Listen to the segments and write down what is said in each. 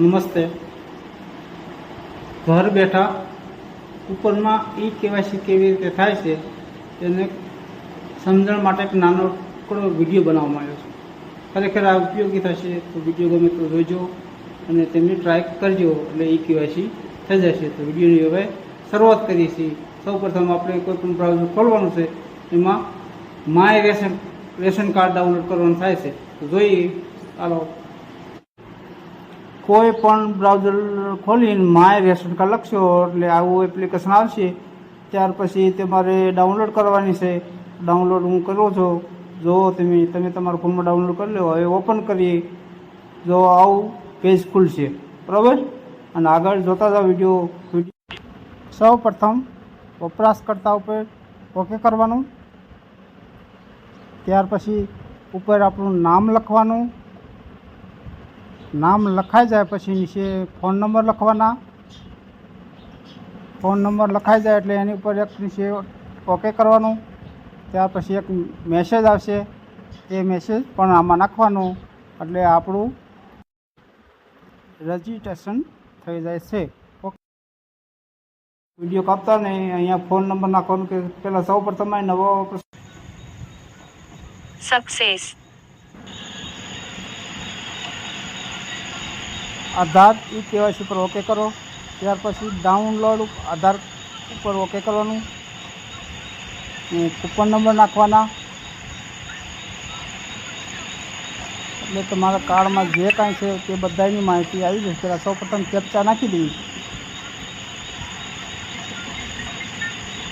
નમસ્તે. ઘર બેઠા ઉપરમાં ઈ કેવાયસી કેવી રીતે થાય છે તેને સમજણ માટે એક નાનકડો વીડિયો બનાવવામાં આવ્યો છે. ખરેખર આ ઉપયોગી થશે તો વીડિયો ગમે તો જોજો અને તેમની ટ્રાય કરજો એટલે ઈ કેવાયસી થઈ જશે. તો વિડીયોની હવે શરૂઆત કરીએ છીએ. સૌ પ્રથમ આપણે કોઈ પણ બ્રાઉઝર ખોલવાનું છે એમાં my ration ration card download કરવાનું થાય છે. તો જોઈએ. ચાલો કોઈ પણ બ્રાઉઝર ખોલીને માય રેશન કાર્ડ લખશો એટલે આવું એપ્લિકેશન આવશે. ત્યાર પછી તમારે ડાઉનલોડ કરવાની છે. ડાઉનલોડ હું કરું છું. જો તમે તમે તમારા ફોનમાં ડાઉનલોડ કરી લો, હવે ઓપન કરીએ. જો આવું પેજ ખુલશે. બરાબર? અને આગળ જોતા જાઓ વીડિયો સૌ પ્રથમ વપરાશકર્તા ઉપર ઓકે કરવાનું. ત્યાર પછી ઉપર આપણું નામ લખવાનું. નામ લખાઈ જાય પછી નીચે ફોન નંબર લખવાના. ફોન નંબર લખાઈ જાય એટલે એની ઉપર એક નીચે ઓકે કરવાનું. ત્યાર પછી એક મેસેજ આવશે. એ મેસેજ પણ આમાં નાખવાનું. એટલે આપણું રજિસ્ટ્રેશન થઈ જાય છે. ઓકે વીડિયો કાપતા નહીં અહીંયા ફોન નંબર નાખવાનું કે પહેલાં સૌ પ્રથમ નવો success, આધાર ઈ કેવાયસી પર ઓકે કરો. ત્યાર પછી ડાઉનલોડ આધાર ઉપર ઓકે કરવાનું. કૂપન નંબર નાખવાના. એટલે તમારા કાર્ડમાં જે કાંઈ છે તે બધાની માહિતી આવી જશે. પહેલાં સૌ પ્રથમ કેપ્ચા નાખી દેવી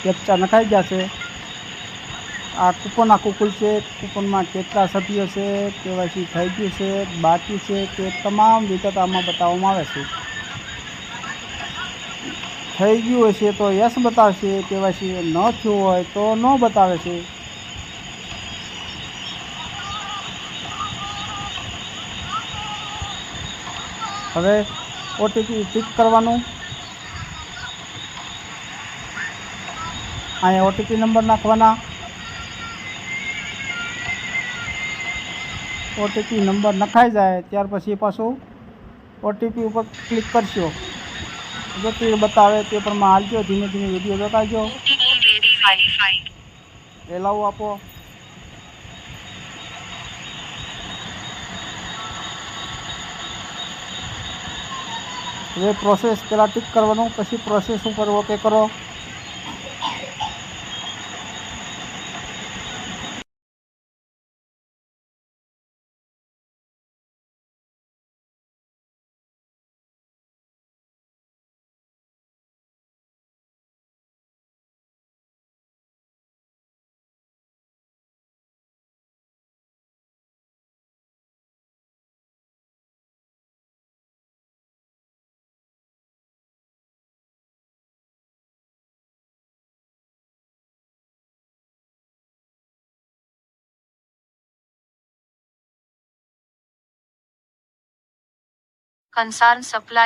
કેપ્ચા નખાઈ જશે. આ કૂપન આખું ખુલશે કૂપનમાં કેટલા સભ્યો છે, કેવાયસી થઈ ગયું છે, બાકી છે તે તમામ વિગત આમાં બતાવવામાં આવે છે. થઈ ગયું હશે તો યસ બતાવશે, કેવાયસી ન થયું હોય તો ન બતાવે છે. હવે ઓટીપી ટીક કરવાનું. અહીંયા ઓટીપી નંબર નાખવાના. ઓટીપી નંબર નખાઈ જાય ત્યાર પછી પાછું ઓટીપી ઉપર ક્લિક કરશો. જો તે બતાવે તે પ્રમાણે હાલજો ધીમે ધીમે વીડિયો બતાવજો OTP verified, એલાવ આપો. હવે પ્રોસેસ પહેલાં ટીક કરવાનું પછી પ્રોસેસ ઉપર ઓકે કરો. Concern supply